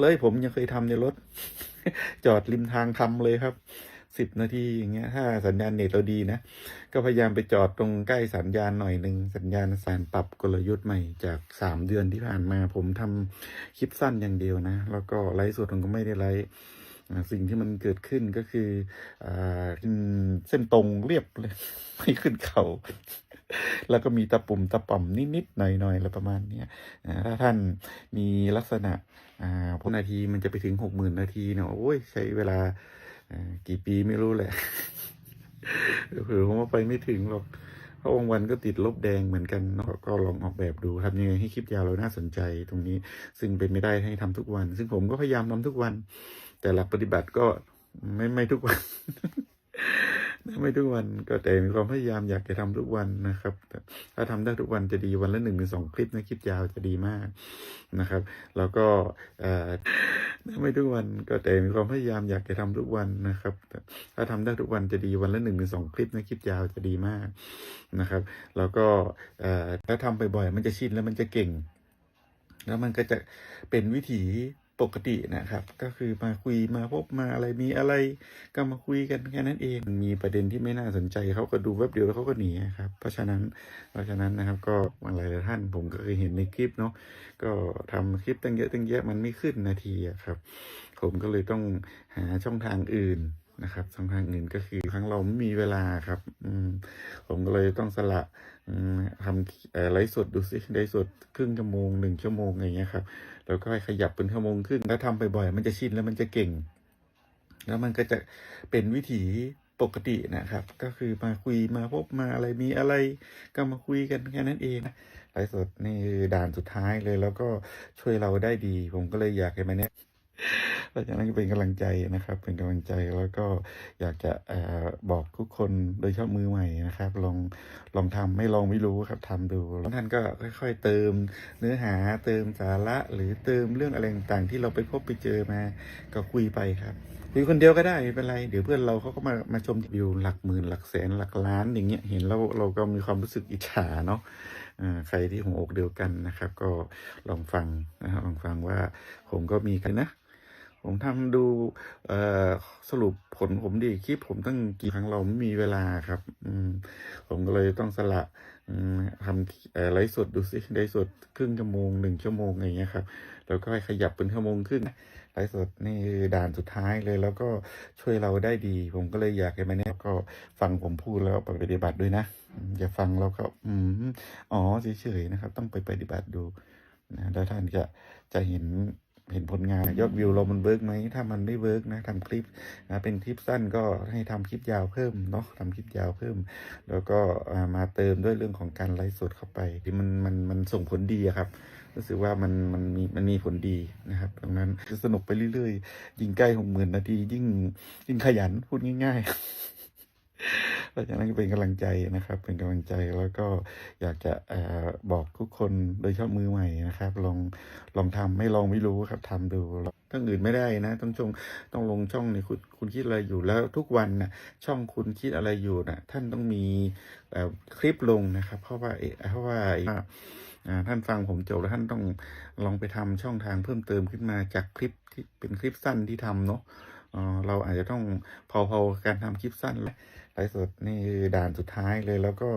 เลย ผมยังเคยทำในรถ จอดริมทางทำเลยครับสิบนาทีอย่างเงี้ยถ้าสัญญาณเน็ตเราดีนะ ก็พยายามไปจอดตรงใกล้สัญญาณหน่อยหนึ่งสัญญาณสารปรับกลยุทธ์ใหม่จากสามเดือนที่ผ่านมา ผมทำคลิปสั้นอย่างเดียวนะ แล้วก็ไลฟ์สดผมก็ไม่ได้ไลฟ์สิ่งที่มันเกิดขึ้นก็คืออเส้นตรงเรียบเลย ไม่ขึ้นเขา แล้วก็มีตะปุ่มตะป่ำนิดๆหน่อยๆอะไรประมาณเนี้ยถ้าท่านมีลักษณะอ่าพนาทีมันจะไปถึงหกหมื่นนาทีเนาะโอ้ยใช้เวลากี่ปีไม่รู้แหละเผื่อผมว่าไปไม่ถึงหรอกเพราะบางวันก็ติดลบแดงเหมือนกันเนาะก็ลองออกแบบดูทำยังไงให้คลิปยาวเราน่าสนใจตรงนี้ ซึ่งเป็นไม่ได้ให้ทำทุกวัน ซึ่งผมก็พยายามทำทุกวัน แต่หลักปฏิบัติก็ไม่ไม่ทุกวัน ไม่ทุกวันก็แต่มีความพยายามอยากจะทำทุกวันนะครับ ถ้าทำได้ทุกวันจะดีวันละหนึ่งหรือสองคลิปนะคลิปยาวจะดีมากนะครับ แล้วก็เอ่อไม่ทุกวันก็แต่มีความพยายามอยากจะทำทุกวันนะครับ ถ้าทำได้ทุกวันจะดีวันละหนึ่งหรือสองคลิปนะคลิปยาวจะดีมากนะครับ แล้วก็เอ่อถ้าทำบ่อยๆมันจะชินแล้วมันจะเก่ง แล้วมันก็จะเป็นวิถี ปกตินะครับ ก็คือมาคุยมาพบมาอะไรมีอะไร ก็มาคุยกันแค่นั้นเองมีประเด็นที่ไม่น่าสนใจเขาก็ดูแวบเดียวแล้วเขาก็หนีครับเพราะฉะนั้นเพราะฉะนั้นนะครับก็หลายท่านผมก็เคยเห็นในคลิปเนาะก็ทำคลิปตั้งเยอะตั้งแยะมันไม่ขึ้นนาทีครับ ผมก็เลยต้องหาช่องทางอื่น นะครับช่องทางอื่นก็คือครั้งเราไม่มีเวลาครับ อืมผมก็เลยต้องสละทำอ่อไลฟ์สดดูสิไลฟ์สดครึ่งชั่วโมงหนึ่งชั่วโมงอะไรเงี้ยครับแล้วก็ขยับเป็นชั่วโมงครึ่งแล้วทำบ่อยๆมันจะชินแล้วมันจะเก่ง แล้วมันก็จะเป็นวิถีปกตินะครับ ก็คือมาคุยมาพบมาอะไรมีอะไร ก็มาคุยกันแค่นั้นเองนะไลฟ์สดนี่ด่านสุดท้ายเลย แล้วก็ช่วยเราได้ดี ผมก็เลยอยากให้มาเนี่ย เพราะฉะนั้นก็เป็นกำลังใจนะครับ เป็นกำลังใจแล้วก็อยากจะอบอกทุกคนโดยเฉพาะมือใหม่นะครับ ลองลองทำไม่ลองไม่รู้ครับทำดูแล้วท่านก็ค่อย ๆ เติมเนื้อหาเติมสาระ หรือเติมเรื่องอะไรต่างๆที่เราไปพบไปเจอมาก็คุยไปครับคุยคนเดียวก็ได้ไม่เป็นไร เดี๋ยวเพื่อนเราเขาก็มามาชมวิวหลักหมื่นหลักแสนหลักล้านอย่างเงี้ยเห็นแล้วเราก็มีความรู้สึกอิจฉาเนาะใครที่หัวอกเดียวกันนะครับ ก็ลองฟังนะครับลองฟังว่าผมก็มีกันนะ ผมทำดูสรุปผลผมดีคลิปผมตั้งกี่ครั้งเราไม่มีเวลาครับ อืผมก็เลยต้องสละทำไลฟ์สดดูสิไลฟ์สดครึ่งชั่วโมงหนึ่งชั่วโมงอะไรเงี้ยครับ แล้วก็ขยับเป็นชั่วโมงครึ่งไลฟ์สดนี่ด่านสุดท้ายเลย แล้วก็ช่วยเราได้ดี ผมก็เลยอยากให้มาเนี่ยก็ฟังผมพูดแล้วไปปฏิบัติด้วยนะอืมอย่าฟังแล้วก็อืมอ๋อเฉยๆนะครับ ต้องไปปฏิบัติดูนะแล้วท่านจะจะเห็น เห็นผลงานยอดวิวเรามันเวิร์กไหมถ้ามันไม่เวิร์กนะทำคลิปนะเป็นคลิปสั้นก็ให้ทำคลิปยาวเพิ่มเนาะทำคลิปยาวเพิ่ม แล้วก็อ่ามาเติมด้วยเรื่องของการไลฟ์สดเข้าไปที่มันมันมันส่งผลดีอะครับรู้สึกว่ามันมันมีมันมีผลดีนะครับดังนั้นจะสนุกไปเรื่อยๆ ยิ่งใกล้หกหมื่นนาทียิ่งยิ่งขยันพูดง่าย ๆ เพราะฉะนั้นก็เป็นกำลังใจนะครับ เป็นกำลังใจแล้วก็อยากจะอบอกทุกคนโดยเฉพาะมือใหม่นะครับ ลองลองทำไม่ลองไม่รู้ครับทำดูต้องอื่นไม่ได้นะ ต้องชงต้องลงช่องในคุณคุณคิดอะไรอยู่แล้วทุกวันนะช่องคุณคิดอะไรอยู่นะท่านต้องมีคลิปลงนะครับ เพราะว่าเพราะว่าอ่าท่านฟังผมจบแล้วท่านต้องลองไปทำช่องทางเพิ่มเติมขึ้นมาจากคลิปที่เป็นคลิปสั้นที่ทำเนาะ เอ่อเราอาจจะต้องพอๆการทำคลิปสั้นและไลฟ์สดนี่ด่านสุดท้ายเลย แล้วก็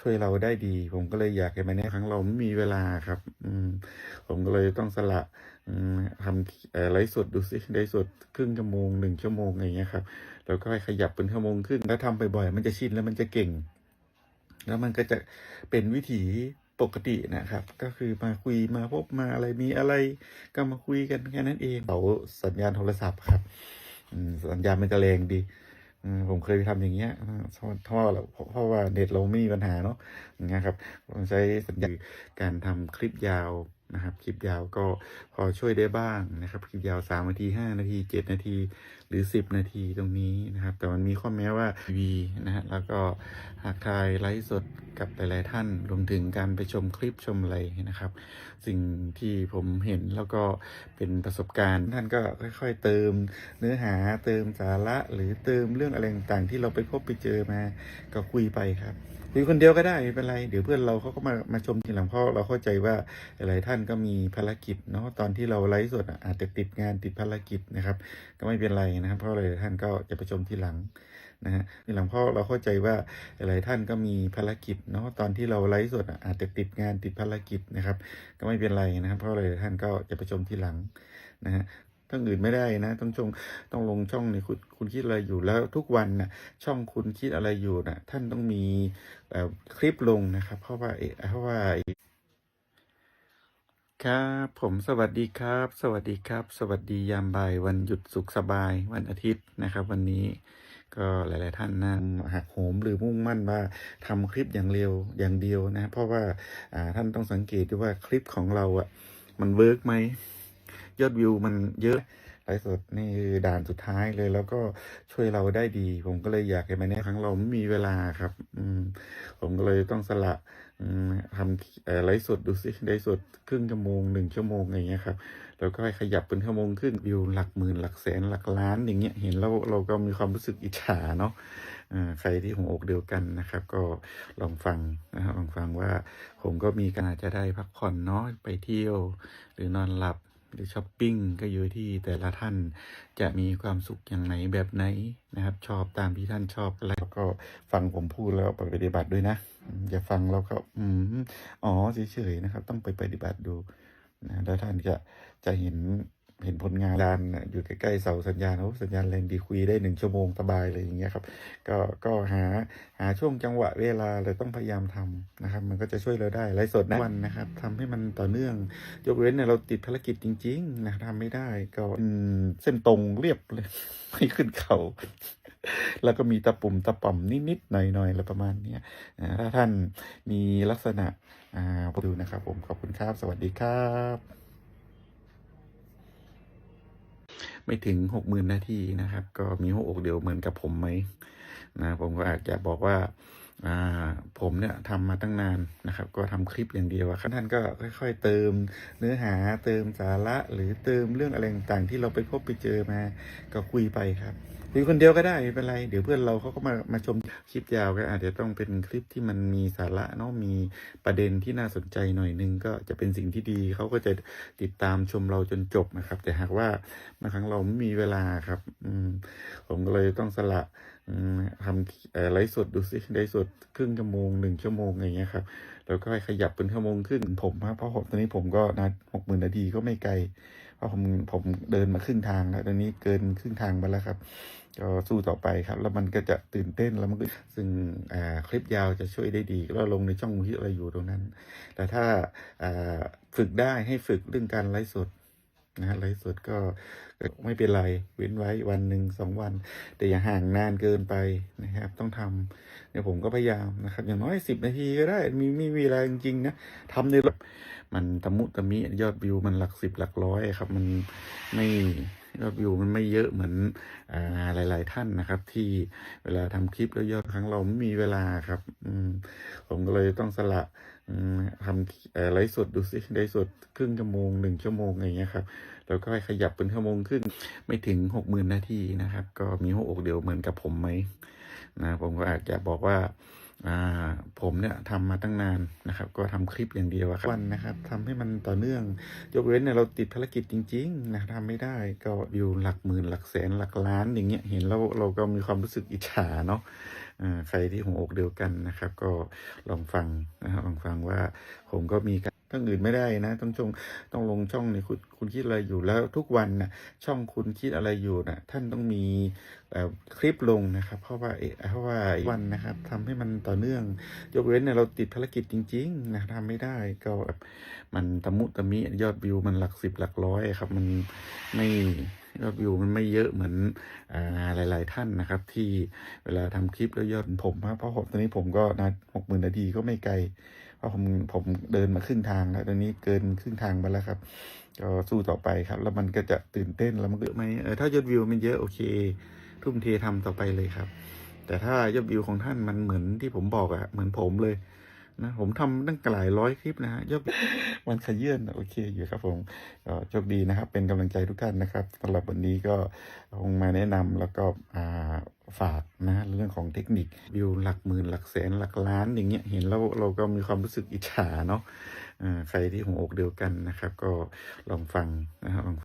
ช่วยเราได้ดี ผมก็เลยอยากให้มาเนี่ยครั้งเราไม่มีเวลาครับ อืผมก็เลยต้องสละทำไลฟ์สดดูสิไลฟ์สดครึ่งชั่วโมงหนึ่งชั่วโมงอะไรเงี้ยครับแล้วก็ให้ขยับเป็นชั่วโมงครึ่งแล้วทำบ่อยๆมันจะชินแล้วมันจะเก่ง แล้วมันก็จะเป็นวิถีปกตินะครับ ก็คือมาคุยมาพบมาอะไรมีอะไร ก็มาคุยกันแค่นั้นเองเสาสัญญาณโทรศัพท์ครับ สัญญาณมันจะแรงดีผมเคยไปทำอย่างเงี้ยอ่าเพราะว่าเพราะว่าเน็ตเราไม่มีปัญหาเนาะอย่างเงี้ยครับผมใช้สัญญาณการทำคลิปยาว นะครับ คลิปยาวก็พอช่วยได้บ้างนะครับ คลิปยาวสามนาทีห้านาทีเจ็ดนาที หรือสิบนาทีตรงนี้นะครับ แต่มันมีข้อแม้ว่าวีนะฮะแล้วก็หากทายไลฟ์สดกับหลาย ๆ ท่าน รวมถึงการไปชมคลิปชมอะไรนะครับ สิ่งที่ผมเห็นแล้วก็เป็นประสบการณ์ ท่านก็ค่อย ๆ เติมเนื้อหาเติมสาระหรือเติมเรื่องอะไรต่างๆที่เราไปพบไปเจอมาก็คุยไปครับ คุยคนเดียวก็ได้ไม่เป็นไร เดี๋ยวเพื่อนเราเขาก็มามาชมทีหลังเพราะเราเข้าใจว่าหลายท่านก็มีภารกิจเนาะตอนที่เราไลฟ์สดอาจจะติดงานติดภารกิจนะครับ ก็ไม่เป็นไรนะครับ เพราะหลายท่านก็จะไปชมทีหลังนะฮะทีหลังเพราะเราเข้าใจว่าหลายท่านก็มีภารกิจเนาะตอนที่เราไลฟ์สดอาจจะติดงานติดภารกิจนะครับ ก็ไม่เป็นไรนะครับ เพราะหลายท่านก็จะไปชมทีหลังนะฮะ ต้งอื่นไม่ได้นะ ต้องชงต้องลงช่องในคุณคุณคิดอะไรอยู่แล้วทุกวันนะช่องคุณคิดอะไรอยู่นะท่านต้องมีเอ่อคลิปลงนะครับ เพราะว่าเออเพราะว่าครับผมสวัสดีครับ สวัสดีครับ สวัสดียามบ่ายวันหยุดสุขสบายวันอาทิตย์นะครับ วันนี้ก็หลาย ๆ ท่านนะหักโหมหรือมุ่งมั่นว่าทำคลิปอย่างเร็วอย่างเดียวนะ เพราะว่าอ่าท่านต้องสังเกตดูว่าคลิปของเราอะมันเวิร์กไหม ยอดวิวมันเยอะไลฟ์สดนี่คือด่านสุดท้ายเลย แล้วก็ช่วยเราได้ดี ผมก็เลยอยากให้มาแนครั้งเราไม่มีเวลาครับ อืม ผมก็เลยต้องสละทำไลฟ์สดดูสิไลฟ์สดครึ่งชั่วโมงหนึ่งชั่วโมงอะไรเงี้ยครับแล้วก็ขยับเป็นชั่วโมงครึ่งวิวหลักหมื่นหลักแสนหลักล้านอย่างเงี้ยเห็นแล้วเราก็มีความรู้สึกอิจฉาเนาะใครที่หัวอกเดียวกันนะครับ ก็ลองฟังนะครับลองฟังว่า ผมก็มีการจะได้พักผ่อนเนาะไปเที่ยว หรือนอนหลับ หรือช้อปปิ้งก็อยู่ที่แต่ละท่านจะมีความสุขอย่างไหนแบบไหนนะครับ ชอบตามที่ท่านชอบอะไรแล้วก็ฟังผมพูดแล้วไปปฏิบัติด้วยนะอืมอย่าฟังแล้วก็อืมอ๋อเฉยๆนะครับ ต้องไปปฏิบัติดูนะแล้วท่านจะจะเห็น เห็นผลงานดานอยู่ใกล้ๆเสาสัญญาณโอ้สัญญาณแรงดีคุยได้หนึ่งชั่วโมงสบายเลยอย่างเงี้ยครับ ก็ก็หาหาช่วงจังหวะเวลาเลยต้องพยายามทำนะครับ มันก็จะช่วยเราได้ไลฟ์สดนะวันนะครับทำให้มันต่อเนื่อง ยกเว้นเนี่ยเราติดภารกิจจริง ๆ นะทำไม่ได้ก็เส้นตรงเรียบเลยไม่ขึ้นเขาแล้วก็มีตะปุ่มตะป่อมนิดๆหน่อยๆอะไรประมาณนี้ถ้าท่านมีลักษณะอ่าดูนะครับผมขอบคุณครับ สวัสดีครับ ไม่ถึงหกหมื่นนาทีนะครับ ก็มีหัวอกเดียวเหมือนกับผมไหมนะผมก็อาจจะบอกว่าอ่า ผมเนี่ยทำมาตั้งนานนะครับ ก็ทำคลิปอย่างเดียวอะท่านก็ค่อย ๆ เติมเนื้อหาเติมสาระหรือเติมเรื่องอะไรต่างๆที่เราไปพบไปเจอมาก็คุยไปครับคุยคนเดียวก็ได้ไม่เป็นไร เดี๋ยวเพื่อนเราเขาก็มามาชมคลิปยาวก็อาจจะต้องเป็นคลิปที่มันมีสาระเนาะมีประเด็นที่น่าสนใจหน่อยนึงก็จะเป็นสิ่งที่ดีเขาก็จะติดตามชมเราจนจบนะครับ แต่หากว่าบางครั้งเราไม่มีเวลาครับ อืมผมก็เลยต้องสละ ทำไลฟ์สดดูสิไลฟ์สดครึ่งชั่วโมงหนึ่งชั่วโมงอะไรเงี้ยครับ แล้วก็ขยับเป็นชั่วโมงครึ่งผมเพราะผมตอนนี้ผมก็นะหกหมื่นนาทีก็ไม่ไกล เพราะผมผมเดินมาครึ่งทางแล้วตอนนี้เกินครึ่งทางไปแล้วครับก็สู้ต่อไปครับ แล้วมันก็จะตื่นเต้นแล้วมันก็ซึ่งคลิปยาวจะช่วยได้ดีแล้วลงในช่องที่อะไรอยู่ตรงนั้น แต่ถ้าฝึกได้ให้ฝึกเรื่องการไลฟ์สด นะฮะไลฟ์สดก็ไม่เป็นไร เว้นไว้วันหนึ่งสองวัน แต่อย่าห่างนานเกินไปนะครับ ต้องทำเนี่ยผมก็พยายามนะครับ อย่างน้อยสิบนาทีก็ได้ มีมีเวลาจริงๆนะทำในรถมันตะมุตะมิยอดวิวมันหลักสิบหลักร้อยครับ มันไม่ยอดวิวมันไม่เยอะเหมือนอ่าหลาย ๆ ท่านนะครับ ที่เวลาทำคลิปแล้วยอดครั้งเราไม่มีเวลาครับ อืมผมก็เลยต้องสละ ทำไลฟ์สดดูสิไลฟ์สดครึ่งชั่วโมงหนึ่งชั่วโมงอะไรเงี้ยครับแล้วก็ไปขยับเป็นชั่วโมงครึ่งไม่ถึงหกหมื่นนาทีนะครับ ก็มีหัวอกเดียวเหมือนกับผมไหมนะผมก็อาจจะบอกว่า ผมเนี่ยทำมาตั้งนานนะครับ ก็ทำคลิปอย่างเดียวครับวันนะครับทำให้มันต่อเนื่อง ยกเว้นเนี่ยเราติดภารกิจจริง ๆ นะทำไม่ได้ก็อยู่หลักหมื่นหลักแสนหลักล้านอย่างเงี้ยเห็นแล้วเราก็มีความรู้สึกอิจฉาเนาะอ่าใครที่หัวอกเดียวกันนะครับ ก็ลองฟังนะครับลองฟังว่าผมก็มีการ ต้งอื่นไม่ได้นะ ต้องชงต้องลงช่องในคุณคุณคิดอะไรอยู่แล้วทุกวันนะช่องคุณคิดอะไรอยู่นะท่านต้องมีคลิปลงนะครับ เพราะว่าเอเพราะว่าวันนะครับทำให้มันต่อเนื่อง ยกเว้นเนี่ยเราติดภารกิจจริง ๆ นะทำไม่ได้ก็แบบมันตะมุตะมิยอดวิวมันหลักสิบหลักร้อยครับ มันไม่ยอดวิวมันไม่เยอะเหมือนอ่าหลาย ๆ ท่านนะครับ ที่เวลาทำคลิปแล้วยอดผมครับเพราะผมตอนนี้ผมก็นะหกหมื่นนาทีก็ไม่ไกล เพราะผมผมเดินมาครึ่งทางแล้วตอนนี้เกินครึ่งทางไปแล้วครับก็สู้ต่อไปครับ แล้วมันก็จะตื่นเต้นแล้วมันก็เยอะไหมเออถ้ายอดวิวมันเยอะโอเค ทุ่มเททำต่อไปเลยครับ แต่ถ้ายอดวิวของท่านมันเหมือนที่ผมบอกอะเหมือนผมเลยนะผมทำตั้งหลายร้อยคลิปนะฮะยอดมันขยื่นโอเคอยู่ครับผมก็โชคดีนะครับ เป็นกำลังใจทุกท่านนะครับสำหรับวันนี้ก็คงมาแนะนำแล้วก็อ่า ฝากนะเรื่องของเทคนิควิวหลักหมื่นหลักแสนหลักล้านอย่างเงี้ยเห็นแล้วเราก็มีความรู้สึกอิจฉาเนาะใครที่หัวอกเดียวกันนะครับ ก็ลองฟังนะครับ